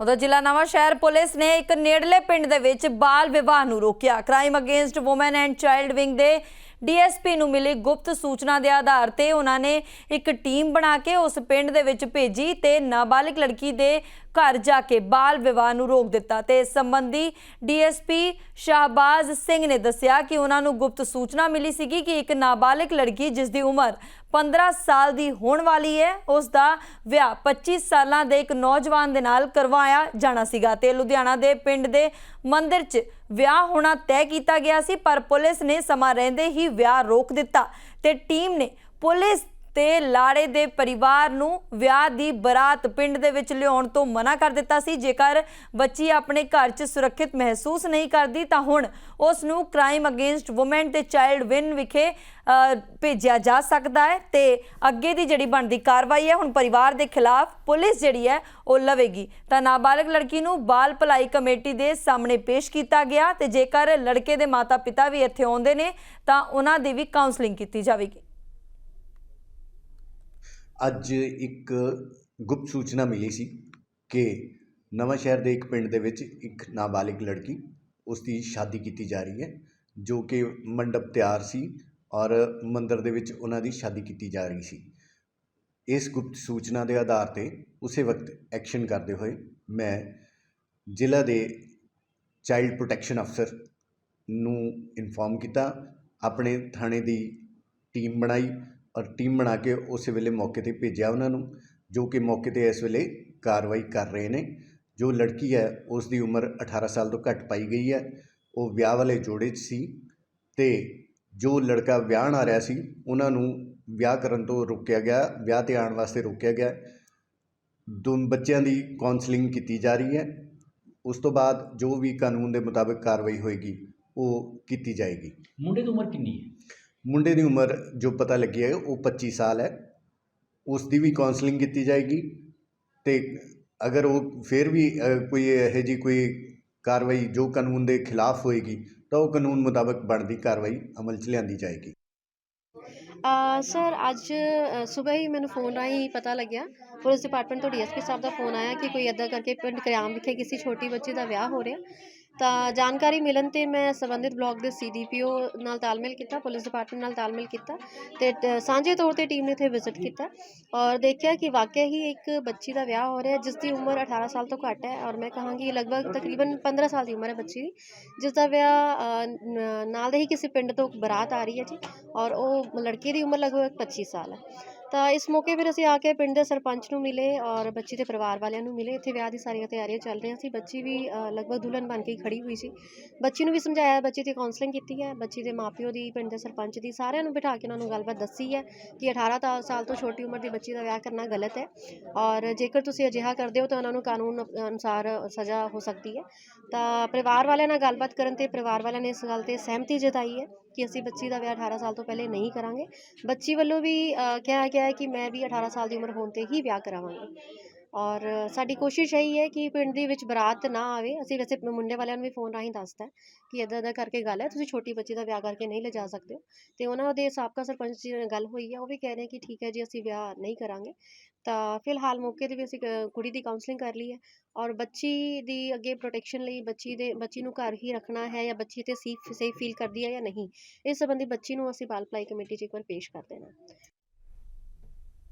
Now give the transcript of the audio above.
ਉਧਰ ਜ਼ਿਲ੍ਹਾ ਨਵਾਂ ਸ਼ਹਿਰ ਪੁਲਿਸ ਨੇ ਇੱਕ ਨੇੜਲੇ ਪਿੰਡ ਦੇ ਵਿੱਚ ਬਾਲ ਵਿਵਾਹ ਨੂੰ ਰੋਕਿਆ। Crime against women and child wing ਦੇ ਡੀਐਸਪੀ ਨੂੰ ਮਿਲੀ ਗੁਪਤ ਸੂਚਨਾ ਦੇ ਆਧਾਰ ਤੇ ਉਹਨਾਂ ਨੇ ਇੱਕ ਟੀਮ ਬਣਾ ਕੇ ਉਸ ਪਿੰਡ ਦੇ ਵਿੱਚ ਭੇਜੀ ਤੇ ਨਾਬਾਲਿਗ ਲੜਕੀ ਦੇ ਘਰ ਜਾ ਕੇ ਬਾਲ ਵਿਵਾਹ ਨੂੰ ਰੋਕ ਦਿੱਤਾ ਤੇ ਇਸ ਸੰਬੰਧੀ ਡੀਐਸਪੀ ਸ਼ਾਹਬਾਜ਼ ਸਿੰਘ ਨੇ ਦੱਸਿਆ ਕਿ ਉਹਨਾਂ ਨੂੰ ਗੁਪਤ ਸੂਚਨਾ ਮਿਲੀ ਸੀਗੀ ਕਿ ਇੱਕ ਨਾਬਾਲਿਗ ਲੜਕੀ ਜਿਸ ਦੀ ਉਮਰ 15 ਸਾਲ ਦੀ ਹੋਣ ਵਾਲੀ ਹੈ, ਉਸ ਦਾ ਵਿਆਹ 25 ਸਾਲਾਂ ਦੇ ਇੱਕ ਨੌਜਵਾਨ ਦੇ ਨਾਲ ਕਰਵਾਇਆ ਜਾਣਾ ਸੀਗਾ ਤੇ ਲੁਧਿਆਣਾ ਦੇ ਪਿੰਡ ਦੇ ਮੰਦਿਰ 'ਚ ਵਿਆਹ ਹੋਣਾ ਤੈਅ ਕੀਤਾ ਗਿਆ ਸੀ, ਪਰ ਪੁਲਿਸ ਨੇ ਸਮਾਂ ਰਹਿੰਦੇ ਹੀ ਵਿਆਹ ਰੋਕ ਦਿੱਤਾ ਤੇ ਟੀਮ ਨੇ ਪੁਲਿਸ ਤੇ ਲਾੜੇ ਦੇ ਪਰਿਵਾਰ ਨੂੰ ਵਿਆਹ ਦੀ ਬਰਾਤ ਪਿੰਡ ਦੇ ਵਿੱਚ ਲਿਆਉਣ ਤੋਂ ਮਨਾ ਕਰ ਦਿੱਤਾ ਸੀ। ਜੇਕਰ ਬੱਚੀ ਆਪਣੇ ਘਰ 'ਚ ਸੁਰੱਖਿਅਤ ਮਹਿਸੂਸ ਨਹੀਂ ਕਰਦੀ, ਤਾਂ ਹੁਣ ਉਸ ਨੂੰ ਕ੍ਰਾਈਮ ਅਗੇਂਸਟ ਔਮਨ ਤੇ ਚਾਈਲਡ ਵਿਨ ਵਿਖੇ ਭੇਜਿਆ ਜਾ ਸਕਦਾ ਹੈ ਤੇ ਅੱਗੇ ਦੀ ਜਿਹੜੀ ਬਣਦੀ ਕਾਰਵਾਈ ਹੈ, ਹੁਣ ਪਰਿਵਾਰ ਦੇ ਖਿਲਾਫ ਪੁਲਿਸ ਜਿਹੜੀ ਹੈ, ਉਹ ਲਵੇਗੀ। ਤਾਂ ਨਾਬਾਲਗ ਲੜਕੀ ਨੂੰ ਬਾਲ ਭਲਾਈ ਕਮੇਟੀ ਦੇ ਸਾਹਮਣੇ ਪੇਸ਼ ਕੀਤਾ ਗਿਆ ਤੇ ਜੇਕਰ ਲੜਕੇ ਦੇ ਮਾਤਾ-ਪਿਤਾ ਵੀ ਇੱਥੇ ਆਉਂਦੇ ਨੇ, ਤਾਂ ਉਹਨਾਂ ਦੀ ਵੀ ਕਾਉਂਸਲਿੰਗ ਕੀਤੀ ਜਾਵੇਗੀ। ਅੱਜ ਇੱਕ ਗੁਪਤ ਸੂਚਨਾ ਮਿਲੀ ਸੀ ਕਿ ਨਵਾਂ ਸ਼ਹਿਰ ਦੇ ਇੱਕ ਪਿੰਡ ਦੇ ਵਿੱਚ ਇੱਕ ਨਾਬਾਲਿਗ ਲੜਕੀ ਉਸ ਦੀ ਸ਼ਾਦੀ ਕੀਤੀ ਜਾ ਰਹੀ ਹੈ, ਜੋ ਕਿ ਮੰਡਪ ਤਿਆਰ ਸੀ ਔਰ ਮੰਦਰ ਦੇ ਵਿੱਚ ਉਹਨਾਂ ਦੀ ਸ਼ਾਦੀ ਕੀਤੀ ਜਾ ਰਹੀ ਸੀ। ਇਸ ਗੁਪਤ ਸੂਚਨਾ ਦੇ ਆਧਾਰ ਤੇ ਉਸੇ ਵਕਤ ਐਕਸ਼ਨ ਕਰਦੇ ਹੋਏ ਮੈਂ ਜ਼ਿਲ੍ਹਾ ਦੇ ਚਾਈਲਡ ਪ੍ਰੋਟੈਕਸ਼ਨ ਅਫਸਰ ਨੂੰ ਇਨਫੋਰਮ ਕੀਤਾ, ਆਪਣੇ ਥਾਣੇ ਦੀ ਟੀਮ ਬਣਾਈ ਔਰ ਟੀਮ ਬਣਾ ਕੇ ਉਸੇ ਵੇਲੇ ਮੌਕੇ ਤੇ ਭੇਜਿਆ ਉਹਨਾਂ ਨੂੰ, ਜੋ ਕਿ ਮੌਕੇ ਤੇ ਇਸ ਵੇਲੇ ਕਾਰਵਾਈ ਕਰ ਰਹੇ ਨੇ। ਜੋ ਲੜਕੀ ਹੈ ਉਸ ਦੀ ਉਮਰ 18 ਸਾਲ ਤੋਂ ਘੱਟ ਪਾਈ ਗਈ ਹੈ। ਉਹ ਵਿਆਹ ਵਾਲੇ ਜੋੜੇ 'ਚ ਸੀ ਤੇ ਜੋ ਲੜਕਾ ਵਿਆਹਣ ਆ ਰਿਹਾ ਸੀ, ਉਹਨਾਂ ਨੂੰ ਵਿਆਹ ਕਰਨ ਤੋਂ ਰੋਕਿਆ ਗਿਆ, ਵਿਆਹ ਤੇ ਆਉਣ ਵਾਸਤੇ ਰੋਕਿਆ ਗਿਆ। ਦੋ ਬੱਚਿਆਂ ਦੀ ਕਾਉਂਸਲਿੰਗ ਕੀਤੀ ਜਾ ਰਹੀ ਹੈ। ਉਸ ਤੋਂ ਬਾਅਦ ਜੋ ਵੀ ਕਾਨੂੰਨ ਦੇ ਮੁਤਾਬਕ ਕਾਰਵਾਈ ਹੋਏਗੀ, ਉਹ ਕੀਤੀ ਜਾਏਗੀ। ਮੁੰਡੇ ਦੀ ਉਮਰ ਕਿੰਨੀ ਹੈ? ਮੁੰਡੇ ਦੀ ਉਮਰ ਜੋ ਪਤਾ ਲੱਗੀ ਹੈ, ਉਹ 25 ਸਾਲ ਹੈ। ਉਸ ਦੀ ਵੀ ਕਾਉਂਸਲਿੰਗ ਕੀਤੀ ਜਾਏਗੀ ਤੇ ਅਗਰ ਉਹ ਫਿਰ ਵੀ ਕੋਈ ਇਹੋ ਜਿਹੀ ਕੋਈ ਕਾਰਵਾਈ ਜੋ ਕਾਨੂੰਨ ਦੇ ਖਿਲਾਫ ਹੋਏਗੀ, ਤਾਂ ਉਹ ਕਾਨੂੰਨ ਮੁਤਾਬਕ ਬਣਦੀ ਕਾਰਵਾਈ ਅਮਲ 'ਚ ਲਿਆਂਦੀ ਜਾਏਗੀ। ਸਰ, ਅੱਜ ਸਵੇਰ ਹੀ ਮੈਨੂੰ ਫੋਨ ਰਾਹੀਂ ਪਤਾ ਲੱਗਿਆ। ਪੁਲਿਸ ਡਿਪਾਰਟਮੈਂਟ ਤੋਂ ਡੀਐਸਪੀ ਸਾਹਿਬ ਦਾ ਫੋਨ ਆਇਆ ਕਿ ਕੋਈ ਇੱਦਾਂ ਕਰਕੇ ਪਿੰਡ ਕਰਿਆਮ ਵਿਖੇ ਕਿਸੇ ਛੋਟੀ ਬੱਚੀ ਦਾ ਵਿਆਹ ਹੋ ਰਿਹਾ। ਤਾਂ ਜਾਣਕਾਰੀ ਮਿਲਣ ਤੇ ਮੈਂ ਸੰਬੰਧਿਤ ਬਲਾਕ ਦੇ ਸੀਡੀਪੀਓ ਨਾਲ ਤਾਲਮੇਲ ਕੀਤਾ, ਪੁਲਿਸ ਡਿਪਾਰਟਮੈਂਟ ਨਾਲ ਤਾਲਮੇਲ ਕੀਤਾ ਤੇ ਸਾਂਝੇ ਤੌਰ ਤੇ ਟੀਮ ਨੇ ਇੱਥੇ ਵਿਜ਼ਿਟ ਕੀਤਾ ਔਰ ਦੇਖਿਆ ਕਿ ਵਾਕਿਆ ਹੀ ਇੱਕ ਬੱਚੀ ਦਾ ਵਿਆਹ ਹੋ ਰਿਹਾ ਜਿਸ ਦੀ ਉਮਰ 18 ਸਾਲ ਤੋਂ ਘੱਟ ਹੈ ਔਰ ਮੈਂ ਕਹਾਂਗੀ ਲਗਭਗ ਤਕਰੀਬਨ 15 ਸਾਲ ਦੀ ਉਮਰ ਹੈ ਬੱਚੀ ਦੀ ਜਿਸ ਦਾ ਵਿਆਹ ਨਾਲ ਦੇ ਹੀ ਕਿਸੇ ਪਿੰਡ ਤੋਂ ਬਰਾਤ ਆ ਰਹੀ ਹੈ ਜੀ ਔਰ ਉਹ ਲੜਕੀ ਦੀ ਉਮਰ ਲਗਭਗ 25 ਸਾਲ ਹੈ। ਤਾਂ ਇਸ ਮੌਕੇ ਫਿਰ ਅਸੀਂ ਆ ਕੇ ਪਿੰਡ ਦੇ ਸਰਪੰਚ ਨੂੰ ਮਿਲੇ ਔਰ ਬੱਚੀ ਦੇ ਪਰਿਵਾਰ ਵਾਲਿਆਂ ਨੂੰ ਮਿਲੇ। ਇੱਥੇ ਵਿਆਹ ਦੀ ਸਾਰੀਆਂ ਤਿਆਰੀਆਂ ਚੱਲ ਰਹੀਆਂ ਸੀ। ਬੱਚੀ ਵੀ ਲਗਭਗ ਦੁਲਹਨ ਬਣ ਕੇ ਹੀ ਖੜੀ ਹੋਈ ਸੀ। ਬੱਚੀ ਨੂੰ ਵੀ ਸਮਝਾਇਆ, ਬੱਚੀ ਦੀ ਕਾਉਂਸਲਿੰਗ ਕੀਤੀ ਹੈ। ਬੱਚੀ ਦੇ ਮਾਪਿਓ ਦੀ, ਪਿੰਡ ਦੇ ਸਰਪੰਚ ਦੀ, ਸਾਰਿਆਂ ਨੂੰ ਬਿਠਾ ਕੇ ਉਹਨਾਂ ਨੂੰ ਗੱਲਬਾਤ ਦੱਸੀ ਹੈ ਕਿ 18 ਸਾਲ ਤੋਂ ਛੋਟੀ ਉਮਰ ਦੀ ਬੱਚੀ ਦਾ ਵਿਆਹ ਕਰਨਾ ਗਲਤ ਹੈ ਔਰ ਜੇਕਰ ਤੁਸੀਂ ਅਜਿਹਾ ਕਰਦੇ ਹੋ ਤਾਂ ਉਹਨਾਂ ਨੂੰ ਕਾਨੂੰਨ ਅਨੁਸਾਰ ਸਜ਼ਾ ਹੋ ਸਕਦੀ ਹੈ। ਤਾਂ ਪਰਿਵਾਰ ਵਾਲਿਆਂ ਨਾਲ ਗੱਲਬਾਤ ਕਰਨ ਤੇ ਪਰਿਵਾਰ ਵਾਲਿਆਂ ਨੇ ਇਸ ਗੱਲ ਤੇ ਸਹਿਮਤੀ ਜਤਾਈ ਹੈ ਕਿ ਅਸੀਂ ਬੱਚੀ ਦਾ ਵਿਆਹ 18 ਸਾਲ ਤੋਂ ਪਹਿਲੇ ਨਹੀਂ ਕਰਾਂਗੇ। ਬੱਚੀ ਵੱਲੋਂ ਵੀ ਕਿਹਾ ਗਿਆ ਹੈ ਕਿ ਮੈਂ ਵੀ 18 ਸਾਲ ਦੀ ਉਮਰ ਹੋਣ ਤੇ ਹੀ ਵਿਆਹ ਕਰਾਵਾਂਗੀ। ਔਰ ਸਾਡੀ ਕੋਸ਼ਿਸ਼ ਇਹੀ ਹੈ ਕਿ ਪਿੰਡ ਦੇ ਵਿੱਚ ਬਰਾਤ ਨਾ ਆਵੇ। ਅਸੀਂ ਵੈਸੇ ਮੁੰਡੇ ਵਾਲਿਆਂ ਨੂੰ ਵੀ ਫੋਨ ਰਾਹੀਂ ਦੱਸਤਾ ਕਿ ਇੱਦਾਂ ਇੱਦਾਂ ਕਰਕੇ ਗੱਲ ਹੈ। ਤੁਸੀਂ ਛੋਟੀ ਬੱਚੀ ਦਾ ਵਿਆਹ ਕਰਕੇ ਨਹੀਂ ਲਿਜਾ ਸਕਦੇ ਹੋ। ਤੇ ਉਹਨਾਂ ਦੇ ਸਾਬਕਾ ਸਰਪੰਚ ਜੀ ਨਾਲ ਗੱਲ ਹੋਈ ਹੈ, ਉਹ ਵੀ ਕਹਿ ਰਹੇ ਕਿ ਠੀਕ ਹੈ ਜੀ ਅਸੀਂ ਵਿਆਹ ਨਹੀਂ ਕਰਾਂਗੇ, ਤਾਂ ਫਿਲਹਾਲ ਮੌਕੇ ਤੇ ਵੀ ਅਸੀਂ ਕ- ਕੁੜੀ ਦੀ ਕਾਉਂਸਲਿੰਗ ਕਰ ਲਈ ਹੈ ਔਰ ਬੱਚੀ ਦੀ ਅੱਗੇ ਪ੍ਰੋਟੈਕਸ਼ਨ ਲਈ ਬੱਚੀ ਦੇ, ਬੱਚੀ ਨੂੰ ਘਰ ਹੀ ਰੱਖਣਾ ਹੈ ਜਾਂ ਬੱਚੀ ਤੇ ਸੇਫ ਸੇਫ ਫੀਲ ਕਰਦੀ ਹੈ ਜਾਂ ਨਹੀਂ, ਇਸ ਸੰਬੰਧੀ ਬੱਚੀ ਨੂੰ ਅਸੀਂ ਬਾਲ ਭਲਾਈ ਕਮੇਟੀ 'ਚ ਇੱਕ ਵਾਰ ਪੇਸ਼ ਕਰ ਦੇਣਾ।